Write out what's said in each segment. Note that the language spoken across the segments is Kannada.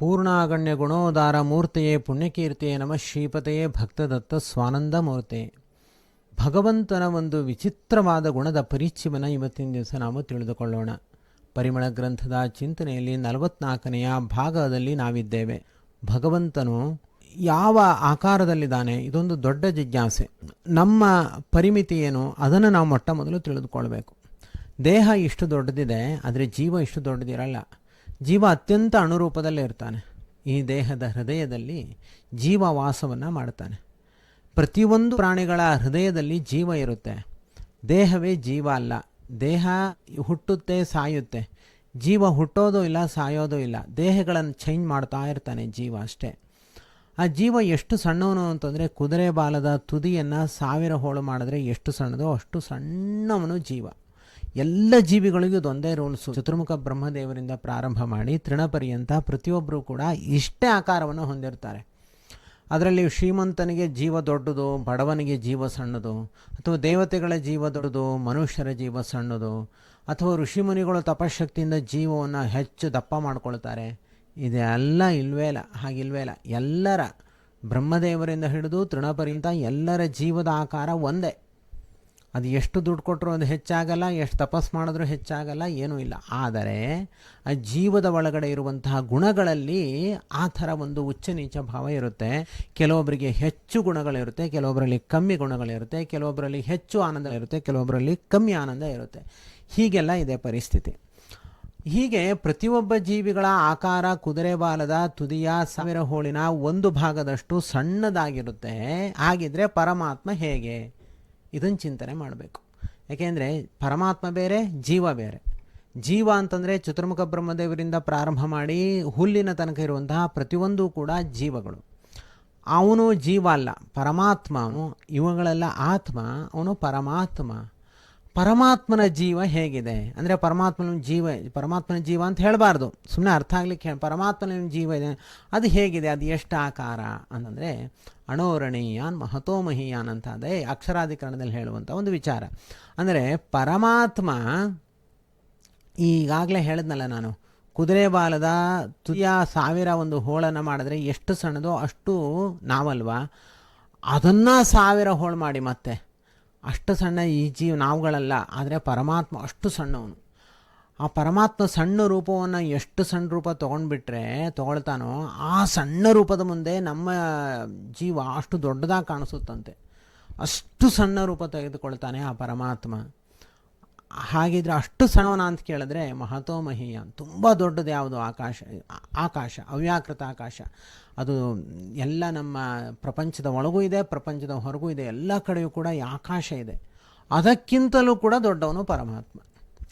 ಪೂರ್ಣಾಗಣ್ಯ ಗುಣೋದಾರ ಮೂರ್ತಿಯೇ ಪುಣ್ಯಕೀರ್ತಿಯೇ ನಮಃ ಶ್ರೀಪತೆಯೇ ಭಕ್ತದತ್ತ ಸ್ವಾನಂದ ಮೂರ್ತಿ. ಭಗವಂತನ ಒಂದು ವಿಚಿತ್ರವಾದ ಗುಣದ ಪರಿಚಯವನ್ನು ಇವತ್ತಿನ ದಿವಸ ನಾವು ತಿಳಿದುಕೊಳ್ಳೋಣ. ಪರಿಮಳ ಗ್ರಂಥದ ಚಿಂತನೆಯಲ್ಲಿ ನಲವತ್ನಾಲ್ಕನೆಯ ಭಾಗದಲ್ಲಿ ನಾವಿದ್ದೇವೆ. ಭಗವಂತನು ಯಾವ ಆಕಾರದಲ್ಲಿದ್ದಾನೆ? ಇದೊಂದು ದೊಡ್ಡ ಜಿಜ್ಞಾಸೆ. ನಮ್ಮ ಪರಿಮಿತಿ ಏನು? ಅದನ್ನು ನಾವು ಮೊಟ್ಟ ಮೊದಲು ತಿಳಿದುಕೊಳ್ಬೇಕು. ದೇಹ ಇಷ್ಟು ದೊಡ್ಡದಿದೆ, ಆದರೆ ಜೀವ ಇಷ್ಟು ದೊಡ್ಡದಿರಲ್ಲ. ಜೀವ ಅತ್ಯಂತ ಅಣುರೂಪದಲ್ಲೇ ಇರ್ತಾನೆ. ಈ ದೇಹದ ಹೃದಯದಲ್ಲಿ ಜೀವ ವಾಸವನ್ನು ಮಾಡ್ತಾನೆ. ಪ್ರತಿಯೊಂದು ಪ್ರಾಣಿಗಳ ಹೃದಯದಲ್ಲಿ ಜೀವ ಇರುತ್ತೆ. ದೇಹವೇ ಜೀವ ಅಲ್ಲ. ದೇಹ ಹುಟ್ಟುತ್ತೆ, ಸಾಯುತ್ತೆ. ಜೀವ ಹುಟ್ಟೋದು ಇಲ್ಲ, ಸಾಯೋದು ಇಲ್ಲ. ದೇಹಗಳನ್ನು ಚೇಂಜ್ ಮಾಡ್ತಾ ಇರ್ತಾನೆ ಜೀವ ಅಷ್ಟೇ. ಆ ಜೀವ ಎಷ್ಟು ಸಣ್ಣವನು ಅಂತಂದರೆ ಕುದುರೆ ಬಾಲದ ತುದಿಯನ್ನು ಸಾವಿರ ಹೋಳು ಮಾಡಿದ್ರೆ ಎಷ್ಟು ಸಣ್ಣದೋ ಅಷ್ಟು ಸಣ್ಣವನು ಜೀವ. ಎಲ್ಲ ಜೀವಿಗಳಿಗೂ ಇದೊಂದೇ ರೂಲ್ಸು ಚತುರ್ಮುಖ ಬ್ರಹ್ಮದೇವರಿಂದ ಪ್ರಾರಂಭ ಮಾಡಿ ತೃಣಪರ್ಯಂತ ಪ್ರತಿಯೊಬ್ಬರೂ ಕೂಡ ಇಷ್ಟೇ ಆಕಾರವನ್ನು ಹೊಂದಿರ್ತಾರೆ. ಅದರಲ್ಲಿ ಶ್ರೀಮಂತನಿಗೆ ಜೀವ ದೊಡ್ಡದು, ಬಡವನಿಗೆ ಜೀವ ಸಣ್ಣದು, ಅಥವಾ ದೇವತೆಗಳ ಜೀವ ದೊಡ್ಡದು, ಮನುಷ್ಯರ ಜೀವ ಸಣ್ಣದು, ಅಥವಾ ಋಷಿಮುನಿಗಳು ತಪಶಕ್ತಿಯಿಂದ ಜೀವವನ್ನು ಹೆಚ್ಚು ದಪ್ಪ ಮಾಡ್ಕೊಳ್ತಾರೆ. ಇದೆಲ್ಲ ಇಲ್ವೇ ಇಲ್ಲ, ಹಾಗಿಲ್ವೇ ಇಲ್ಲ. ಎಲ್ಲರ ಬ್ರಹ್ಮದೇವರಿಂದ ಹಿಡಿದು ತೃಣಪರ್ಯಂತ ಎಲ್ಲರ ಜೀವದ ಆಕಾರ ಒಂದೇ. ಅದು ಎಷ್ಟು ದುಡ್ಡು ಕೊಟ್ಟರು ಅದು ಹೆಚ್ಚಾಗಲ್ಲ, ಎಷ್ಟು ತಪಸ್ ಮಾಡಿದ್ರೂ ಹೆಚ್ಚಾಗಲ್ಲ, ಏನೂ ಇಲ್ಲ. ಆದರೆ ಆ ಜೀವದ ಒಳಗಡೆ ಇರುವಂತಹ ಗುಣಗಳಲ್ಲಿ ಆ ಥರ ಒಂದು ಉಚ್ಚ ನೀಚ ಭಾವ ಇರುತ್ತೆ. ಕೆಲವೊಬ್ಬರಿಗೆ ಹೆಚ್ಚು ಗುಣಗಳಿರುತ್ತೆ ಕೆಲವೊಬ್ಬರಲ್ಲಿ ಕಮ್ಮಿ ಗುಣಗಳಿರುತ್ತೆ ಕೆಲವೊಬ್ಬರಲ್ಲಿ ಹೆಚ್ಚು ಆನಂದ ಇರುತ್ತೆ ಕೆಲವೊಬ್ಬರಲ್ಲಿ ಕಮ್ಮಿ ಆನಂದ ಇರುತ್ತೆ. ಹೀಗೆಲ್ಲ ಇದೆ ಪರಿಸ್ಥಿತಿ. ಹೀಗೆ ಪ್ರತಿಯೊಬ್ಬ ಜೀವಿಗಳ ಆಕಾರ, ಕುದುರೆ ಬಾಲದ ತುದಿಯ ಸಾವಿರ ಹೋಳಿನ ಒಂದು ಭಾಗದಷ್ಟು ಸಣ್ಣದಾಗಿರುತ್ತೆ. ಹಾಗಿದ್ರೆ ಪರಮಾತ್ಮ ಹೇಗೆ? ಇದನ್ನು ಚಿಂತನೆ ಮಾಡಬೇಕು. ಯಾಕೆಂದರೆ ಪರಮಾತ್ಮ ಬೇರೆ, ಜೀವ ಬೇರೆ. ಜೀವ ಅಂತಂದರೆ ಚತುರ್ಮುಖ ಬ್ರಹ್ಮದೇವರಿಂದ ಪ್ರಾರಂಭ ಮಾಡಿ ಹುಲ್ಲಿನ ತನಕ ಇರುವಂತಹ ಪ್ರತಿಯೊಂದು ಕೂಡ ಜೀವಗಳು. ಅವನು ಜೀವ ಅಲ್ಲ ಪರಮಾತ್ಮ ಅವನು ಇವುಗಳೆಲ್ಲ ಆತ್ಮ, ಅವನು ಪರಮಾತ್ಮ. ಪರಮಾತ್ಮನ ಜೀವ ಹೇಗಿದೆ? ಅಂದರೆ ಪರಮಾತ್ಮನ ಜೀವ ಪರಮಾತ್ಮನ ಜೀವ ಅಂತ ಹೇಳಬಾರ್ದು. ಸುಮ್ಮನೆ ಅರ್ಥ ಆಗ್ಲಿಕ್ಕೆ ಹೇಳಿ ಪರಮಾತ್ಮನ ಜೀವ ಇದೆ, ಅದು ಹೇಗಿದೆ? ಅದು ಎಷ್ಟು ಆಕಾರ? ಅಂತಂದರೆ, ಅಣೋರಣೀಯಾನ್ ಮಹತೋಮಹೀಯಾನ್ ಅಂತ ಅದೇ ಅಕ್ಷರಾಧಿಕರಣದಲ್ಲಿ ಹೇಳುವಂಥ ಒಂದು ವಿಚಾರ. ಅಂದರೆ ಪರಮಾತ್ಮ, ಈಗಾಗಲೇ ಹೇಳಿದ್ನಲ್ಲ ನಾನು, ಕುದುರೆ ಬಾಲದ ತುದಿಯ ಸಾವಿರ ಒಂದು ಹೋಳನ್ನು ಮಾಡಿದ್ರೆ ಎಷ್ಟು ಸಣ್ಣದೋ ಅಷ್ಟು ನಾವಲ್ವಾ? ಅದನ್ನು ಸಾವಿರ ಹೋಳು ಮಾಡಿ ಮತ್ತೆ. ಅಷ್ಟು ಸಣ್ಣ ಈ ಜೀವ ನಾವುಗಳಲ್ಲ, ಆದರೆ ಪರಮಾತ್ಮ ಅಷ್ಟು ಸಣ್ಣವನು. ಆ ಪರಮಾತ್ಮ ಸಣ್ಣ ರೂಪವನ್ನು ಎಷ್ಟು ಸಣ್ಣ ರೂಪ ತೊಗೊಂಡ್ಬಿಟ್ರೆ ತೊಗೊಳ್ತಾನೋ ಆ ಸಣ್ಣ ರೂಪದ ಮುಂದೆ ನಮ್ಮ ಜೀವ ಅಷ್ಟು ದೊಡ್ಡದಾಗಿ ಕಾಣಿಸುತ್ತಂತೆ. ಅಷ್ಟು ಸಣ್ಣ ರೂಪ ತೆಗೆದುಕೊಳ್ತಾನೆ ಆ ಪರಮಾತ್ಮ. ಹಾಗಿದ್ರೆ ಅಷ್ಟು ಸಣ್ಣವನ ಅಂತ ಕೇಳಿದ್ರೆ ಮಹತೋಮಹೀಯ, ತುಂಬ ದೊಡ್ಡದು ಯಾವುದು? ಆಕಾಶ ಆಕಾಶ, ಅವ್ಯಾಕೃತ ಆಕಾಶ. ಅದು ಎಲ್ಲ ನಮ್ಮ ಪ್ರಪಂಚದ ಒಳಗೂ ಇದೆ, ಪ್ರಪಂಚದ ಹೊರಗೂ ಇದೆ, ಎಲ್ಲ ಕಡೆಯೂ ಕೂಡ ಈ ಆಕಾಶ ಇದೆ. ಅದಕ್ಕಿಂತಲೂ ಕೂಡ ದೊಡ್ಡವನು ಪರಮಾತ್ಮ.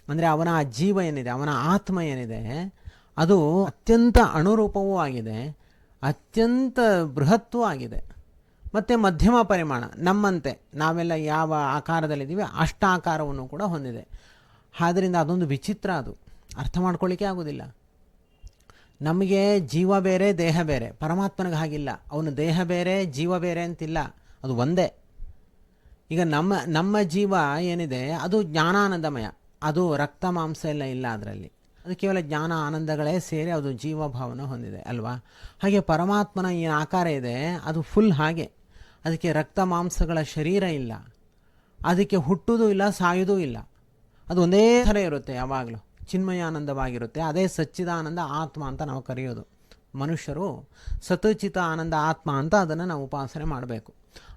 ಅಂದರೆ ಅವನ ಆ ಜೀವ ಏನಿದೆ, ಅವನ ಆತ್ಮ ಏನಿದೆ, ಅದು ಅತ್ಯಂತ ಅಣುರೂಪವೂ ಆಗಿದೆ, ಅತ್ಯಂತ ಬೃಹತ್ತೂ ಆಗಿದೆ. ಮತ್ತು ಮಧ್ಯಮ ಪರಿಮಾಣ, ನಮ್ಮಂತೆ. ನಾವೆಲ್ಲ ಯಾವ ಆಕಾರದಲ್ಲಿದ್ದೀವಿ ಅಷ್ಟ ಆಕಾರವನ್ನು ಕೂಡ ಹೊಂದಿದೆ. ಆದ್ದರಿಂದ ಅದೊಂದು ವಿಚಿತ್ರ ಅದು. ಅರ್ಥ ಮಾಡ್ಕೊಳ್ಳಿಕ್ಕೆ ಆಗೋದಿಲ್ಲ. ನಮಗೆ ಜೀವ ಬೇರೆ, ದೇಹ ಬೇರೆ. ಪರಮಾತ್ಮನಿಗೆ ಹಾಗಿಲ್ಲ. ಅವನು ದೇಹ ಬೇರೆ, ಜೀವ ಬೇರೆ ಅಂತಿಲ್ಲ. ಅದು ಒಂದೇ. ಈಗ ನಮ್ಮ ನಮ್ಮ ಜೀವ ಏನಿದೆ, ಅದು ಜ್ಞಾನಾನಂದಮಯ. ಅದು ರಕ್ತ ಮಾಂಸ ಎಲ್ಲ ಇಲ್ಲ ಅದರಲ್ಲಿ. ಅದು ಕೇವಲ ಜ್ಞಾನ ಆನಂದಗಳೇ ಸೇರಿ ಅದು ಜೀವಭಾವನ ಹೊಂದಿದೆ, ಅಲ್ವಾ? ಹಾಗೆ ಪರಮಾತ್ಮನ ಏನು ಆಕಾರ ಇದೆ, ಅದು ಫುಲ್ ಹಾಗೆ. ಅದಕ್ಕೆ ರಕ್ತ ಮಾಂಸಗಳ ಶರೀರ ಇಲ್ಲ. ಅದಕ್ಕೆ ಹುಟ್ಟುವುದೂ ಇಲ್ಲ ಸಾಯುವುದೂ ಇಲ್ಲ. ಅದು ಒಂದೇ ಥರ ಇರುತ್ತೆ ಯಾವಾಗಲೂ. ಚಿನ್ಮಯಾನಂದವಾಗಿರುತ್ತೆ. ಅದೇ ಸಚ್ಚಿದಾನಂದ ಆತ್ಮ ಅಂತ ನಾವು ಕರೆಯೋದು. ಮನುಷ್ಯರು ಸತಚಿತ ಆನಂದ ಆತ್ಮ ಅಂತ ಅದನ್ನು ನಾವು ಉಪಾಸನೆ ಮಾಡಬೇಕು.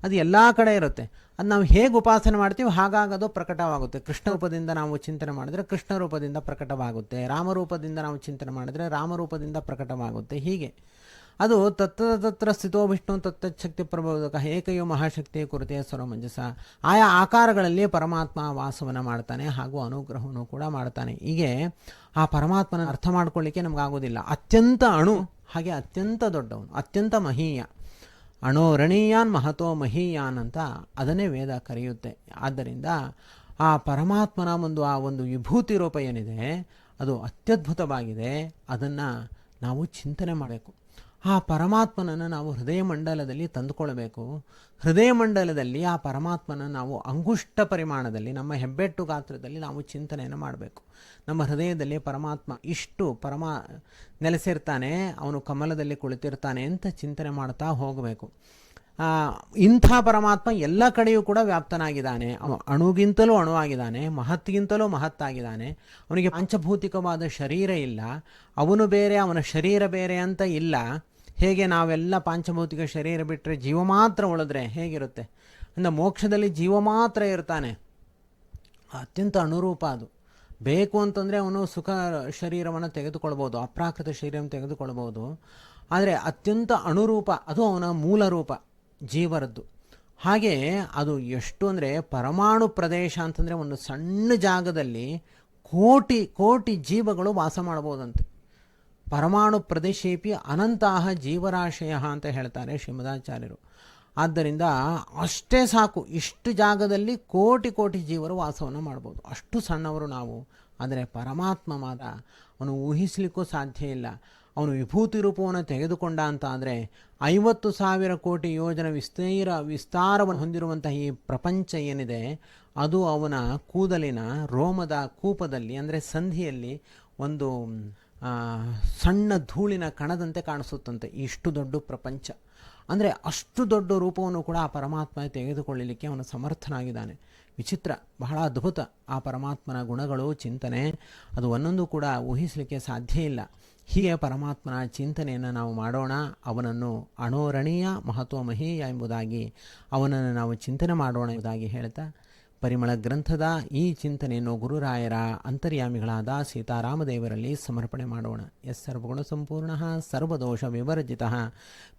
ಅದು ಎಲ್ಲ ಕಡೆ ಇರುತ್ತೆ. ಅದು ನಾವು ಹೇಗೆ ಉಪಾಸನೆ ಮಾಡ್ತೀವಿ ಹಾಗಾಗದು ಪ್ರಕಟವಾಗುತ್ತೆ. ಕೃಷ್ಣ ರೂಪದಿಂದ ನಾವು ಚಿಂತನೆ ಮಾಡಿದರೆ ಕೃಷ್ಣ ರೂಪದಿಂದ ಪ್ರಕಟವಾಗುತ್ತೆ. ರಾಮರೂಪದಿಂದ ನಾವು ಚಿಂತನೆ ಮಾಡಿದರೆ ರಾಮರೂಪದಿಂದ ಪ್ರಕಟವಾಗುತ್ತೆ. ಹೀಗೆ. ಅದು ತತ್ರ ತತ್ರ ಸ್ಥಿತೋ ವಿಷ್ಣು ತತ್ತಚ್ಛಕ್ತಿ ಪ್ರಬೋಧಕ ಏಕಯೋ ಮಹಾಶಕ್ತಿಯ ಕುರಿತೆ ಸರ್ವಮಂಜಸ. ಆಯಾ ಆಕಾರಗಳಲ್ಲಿ ಪರಮಾತ್ಮ ವಾಸವನ್ನು ಮಾಡ್ತಾನೆ ಹಾಗೂ ಅನುಗ್ರಹವನ್ನು ಕೂಡ ಮಾಡ್ತಾನೆ. ಹೀಗೆ ಆ ಪರಮಾತ್ಮನ ಅರ್ಥ ಮಾಡ್ಕೊಳ್ಳಿಕ್ಕೆ ನಮಗಾಗೋದಿಲ್ಲ. ಅತ್ಯಂತ ಅಣು, ಹಾಗೆ ಅತ್ಯಂತ ದೊಡ್ಡವನು, ಅತ್ಯಂತ ಮಹೀಯ. ಅಣೋರಣೀಯಾನ್ ಮಹತೋ ಮಹೀಯಾನ್ ಅಂತ ಅದನ್ನೇ ವೇದ ಕರೆಯುತ್ತೆ. ಆದ್ದರಿಂದ ಆ ಪರಮಾತ್ಮನ ಒಂದು, ಆ ಒಂದು ವಿಭೂತಿ ರೂಪ ಏನಿದೆ, ಅದು ಅತ್ಯದ್ಭುತವಾಗಿದೆ, ಅದನ್ನು ನಾವು ಚಿಂತನೆ ಮಾಡಬೇಕು. ಆ ಪರಮಾತ್ಮನನ್ನು ನಾವು ಹೃದಯ ಮಂಡಲದಲ್ಲಿ ತಂದುಕೊಳ್ಬೇಕು. ಹೃದಯ ಮಂಡಲದಲ್ಲಿ ಆ ಪರಮಾತ್ಮನ ನಾವು ಅಂಗುಷ್ಟ ಪರಿಮಾಣದಲ್ಲಿ, ನಮ್ಮ ಹೆಬ್ಬೆಟ್ಟು ಗಾತ್ರದಲ್ಲಿ ನಾವು ಚಿಂತನೆಯನ್ನು ಮಾಡಬೇಕು. ನಮ್ಮ ಹೃದಯದಲ್ಲಿ ಪರಮಾತ್ಮ ಇಷ್ಟು ಪರಮಾ ನೆಲೆಸಿರ್ತಾನೆ, ಅವನು ಕಮಲದಲ್ಲಿ ಕುಳಿತಿರ್ತಾನೆ ಅಂತ ಚಿಂತನೆ ಮಾಡ್ತಾ ಹೋಗಬೇಕು. ಇಂಥ ಪರಮಾತ್ಮ ಎಲ್ಲ ಕಡೆಯೂ ಕೂಡ ವ್ಯಾಪ್ತನಾಗಿದ್ದಾನೆ. ಅವ ಅಣುಗಿಂತಲೂ ಅಣುವಾಗಿದ್ದಾನೆ, ಮಹತ್ಗಿಂತಲೂ ಮಹತ್ತಾಗಿದ್ದಾನೆ. ಅವನಿಗೆ ಪಂಚಭೂತಿಕವಾದ ಶರೀರ ಇಲ್ಲ. ಅವನು ಬೇರೆ, ಅವನ ಶರೀರ ಬೇರೆ ಅಂತ ಇಲ್ಲ. ಹೇಗೆ ನಾವೆಲ್ಲ ಪಾಂಚಭೌತಿಕ ಶರೀರ ಬಿಟ್ಟರೆ ಜೀವ ಮಾತ್ರ ಉಳಿದ್ರೆ ಹೇಗಿರುತ್ತೆ? ಅಂದರೆ ಮೋಕ್ಷದಲ್ಲಿ ಜೀವ ಮಾತ್ರ ಇರ್ತಾನೆ. ಅತ್ಯಂತ ಅನುರೂಪ ಅದು. ಬೇಕು ಅಂತಂದರೆ ಅವನು ಸುಖ ಶರೀರವನ್ನು ತೆಗೆದುಕೊಳ್ಬೋದು, ಅಪ್ರಾಕೃತ ಶರೀರವನ್ನು ತೆಗೆದುಕೊಳ್ಬೋದು. ಆದರೆ ಅತ್ಯಂತ ಅಣುರೂಪ ಅದು ಅವನ ಮೂಲ ರೂಪ, ಜೀವರದ್ದು. ಹಾಗೆ ಅದು ಎಷ್ಟು ಅಂದರೆ ಪರಮಾಣು ಪ್ರದೇಶ ಅಂತಂದರೆ ಒಂದು ಸಣ್ಣ ಜಾಗದಲ್ಲಿ ಕೋಟಿ ಕೋಟಿ ಜೀವಗಳು ವಾಸ ಮಾಡ್ಬೋದಂತೆ ಪರಮಾಣು ಪ್ರದೇಶೇಪಿ ಅನಂತಹ ಜೀವರಾಶಯ ಅಂತ ಹೇಳ್ತಾರೆ ಶ್ರೀಮದಾಚಾರ್ಯರು. ಆದ್ದರಿಂದ ಅಷ್ಟೇ ಸಾಕು, ಇಷ್ಟು ಜಾಗದಲ್ಲಿ ಕೋಟಿ ಕೋಟಿ ಜೀವರು ವಾಸವನ್ನು ಮಾಡ್ಬೋದು. ಅಷ್ಟು ಸಣ್ಣವರು ನಾವು. ಆದರೆ ಪರಮಾತ್ಮ ಮಾತ್ರ ಅವನು ಊಹಿಸಲಿಕ್ಕೂ ಸಾಧ್ಯ ಇಲ್ಲ. ಅವನು ವಿಭೂತಿ ರೂಪವನ್ನು ತೆಗೆದುಕೊಂಡ ಅಂತ ಅಂದರೆ ಐವತ್ತು ಸಾವಿರ ಕೋಟಿ ಯೋಜನ ವಿಸ್ತೀರ, ವಿಸ್ತಾರವನ್ನು ಹೊಂದಿರುವಂತಹ ಈ ಪ್ರಪಂಚ ಏನಿದೆ, ಅದು ಅವನ ಕೂದಲಿನ ರೋಮದ ಕೂಪದಲ್ಲಿ, ಅಂದರೆ ಸಂಧಿಯಲ್ಲಿ ಒಂದು ಸಣ್ಣ ಧೂಳಿನ ಕಣದಂತೆ ಕಾಣಿಸುತ್ತಂತೆ. ಇಷ್ಟು ದೊಡ್ಡ ಪ್ರಪಂಚ. ಅಂದರೆ ಅಷ್ಟು ದೊಡ್ಡ ರೂಪವನ್ನು ಕೂಡ ಆ ಪರಮಾತ್ಮ ತೆಗೆದುಕೊಳ್ಳಲಿಕ್ಕೆ ಅವನು ಸಮರ್ಥನಾಗಿದ್ದಾನೆ. ವಿಚಿತ್ರ, ಬಹಳ ಅದ್ಭುತ ಆ ಪರಮಾತ್ಮನ ಗುಣಗಳು, ಚಿಂತನೆ, ಅದು ಒಂದೊಂದು ಕೂಡ ಊಹಿಸಲಿಕ್ಕೆ ಸಾಧ್ಯ ಇಲ್ಲ. ಹೀಗೆ ಪರಮಾತ್ಮನ ಚಿಂತನೆಯನ್ನು ನಾವು ಮಾಡೋಣ, ಅವನನ್ನು ಅಣೋರಣೀಯ ಮಹತ್ವ ಮಹೀಯ ಎಂಬುದಾಗಿ, ಅವನನ್ನು ನಾವು ಚಿಂತನೆ ಮಾಡೋಣ ಎಂಬುದಾಗಿ ಹೇಳ್ತಾ ಪರಿಮಳ ಗ್ರಂಥದ ಈ ಚಿಂತನೆಯನ್ನು ಗುರುರಾಯರ ಅಂತರ್ಯಾಮಿಗಳಾದ ಸೀತಾರಾಮದೇವರಲ್ಲಿ ಸಮರ್ಪಣೆ ಮಾಡೋಣ. ಎಸ್ ಸರ್ವಗುಣ ಸಂಪೂರ್ಣ ಸರ್ವದೋಷ ವಿವರ್ಜಿತ.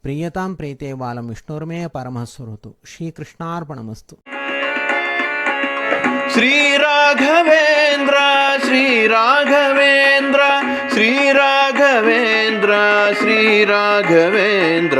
ಪ್ರಿಯತಾಂ ಪ್ರೀತೆ ಬಾಲಂ ವಿಷ್ಣುರ್ಮೇ ಪರಮಸ್ವರುತು. ಶ್ರೀಕೃಷ್ಣಾರ್ಪಣಮಸ್ತು. ಶ್ರೀರಾಘವೇಂದ್ರ ಶ್ರೀರಾಘವೇಂದ್ರ ಶ್ರೀರಾಘವೇಂದ್ರ ಶ್ರೀರಾಘವೇಂದ್ರ.